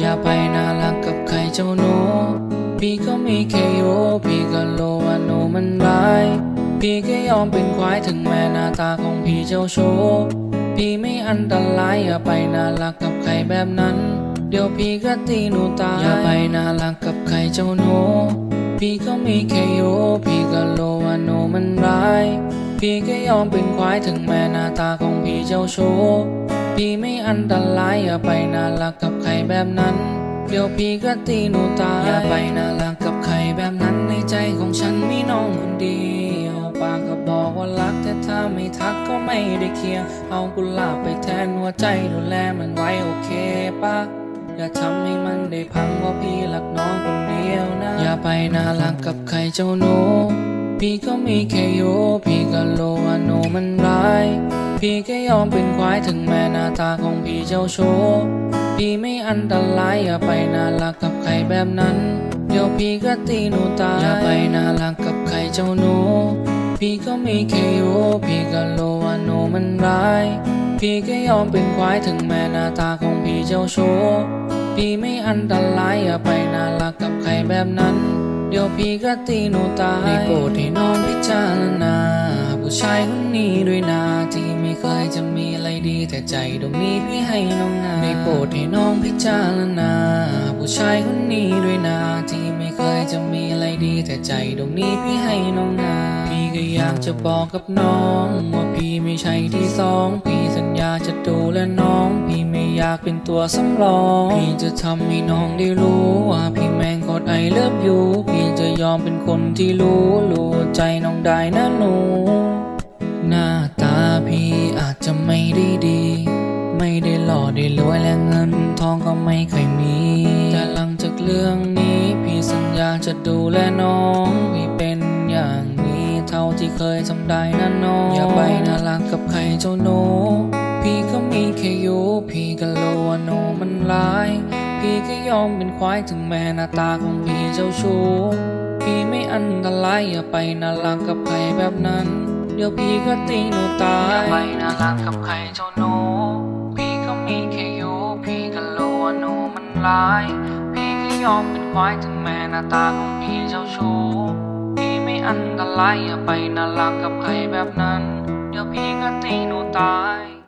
อย่าไปน่ารักกับใครเจ้าหนู พี่ก็มีแค่อยู่ พี่ก็รู้ว่าหนูมันร้าย พี่ก็ยอมเป็นควายถึงแม้หน้าตาของพี่เจ้าชู้พี่ไม่อันตรายอย่าไปน่ารักกับใครแบบนั้น เดี๋ยวพี่ก็ตีหนูตาย อย่าไปน่ารักกับใครเจ้าหนู พี่ก็มีแค่อยู่ พี่ก็รู้ว่าหนูมันร้าย พี่ก็ยอมเป็นควายถึงแม้หน้าตาของพี่เจ้าชู้ พี่ไม่อันตรายอย่าไปน่ารักกับใครแบบนั้น เดี๋ยวพี่ก็ตีหนูตาย อย่าไปน่ารักกับใครแบบนั้นในใจของฉันมีน้องคนเดียวปากก็บอกว่ารักแต่ถ้าไม่ทักก็ไม่ได้เคียงเอากุหลาบไปแทนหัวใจดูแลมันไว้โอเคปะอย่าทำให้มันได้พังเพราพี่รักน้องคนเดียวนะ อย่าไปน่ารักกับใครเจ้าหนู พี่ก็มีแค่อยู่พี่ก็รู้ว่าหนูมันร้าย พี่ก็ยอมเป็นควายถึงแม้หน้าตาของพี่เจ้าชู้พี่ไม่อันตรายอย่าไปน่ารักกับใครแบบนั้น เดี๋ยวพี่ก็ตีหนูตายอย่าไปน่ารักกับใครเจ้าหนู พี่ก็มีแค่อยู่พี่ก็รู้ว่าหนูมันร้าย พี่ก็ยอมเป็นควายถึงแม้หน้าตาของพี่เจ้าชู้พี่ไม่อันตรายอย่าไปน่ารักกับใครแบบนั้น เดี๋ยวพี่ก็ตีหนูตายในโปรดให้น้องพิจารณาผู้ชายคนนี้ด้วยนะ ที่ไม่เคยจะมีอะไรดีแต่ใจดวงนี้พี่ให้น้องนาในโปรดให้น้องพิจารณา ผู้ชายคนนี้ด้วยนะที่ไม่เคยจะมีอะไรดีแต่ใจดวงนี้พี่ให้น้องนาพี่ก็อยากจะบอกกับน้องว่าพี่ไม่ใช่ที่สองพี่สัญญาจะดูแลน้อง พี่ไม่อยากเป็นตัวสำรองพี่จะทำให้น้องได้รู้ว่าพี่แม่งโคตรไอเลิฟยูพี่จะยอมเป็นคนที่รู้รู้ใจน้องได้นะหนู ได้รวยและเงินทองก็ไม่เคยมี แต่หลังจากเรื่องนี้พี่สัญญาจะดูแลน้องพี่เป็นอย่างนี้เท่าที่เคยทำได้นะน้อง อย่าไปน่ารักกับใครเจ้าหนูพี่ก็มีแค่อยู่ พี่ก็รู้ว่าหนูมันร้าย พี่ก็ยอมเป็นควายถึงแม้หน้าตาของพี่เจ้าชู้ พี่ไม่อันตรายอย่าไปน่ารักกับใครแบบนั้น เดี๋ยวพี่ก็ตีหนูตาย อย่าไปน่ารักกับใครเจ้าหนู หนูมันร้าย พี่ก็ยอมเป็นควายถึงแม้หน้าตาของพี่เจ้าชู้พี่ไม่อันตรายอย่าไปน่ารักกับใครแบบนั้น เดี๋ยวพี่ก็ตีหนูตาย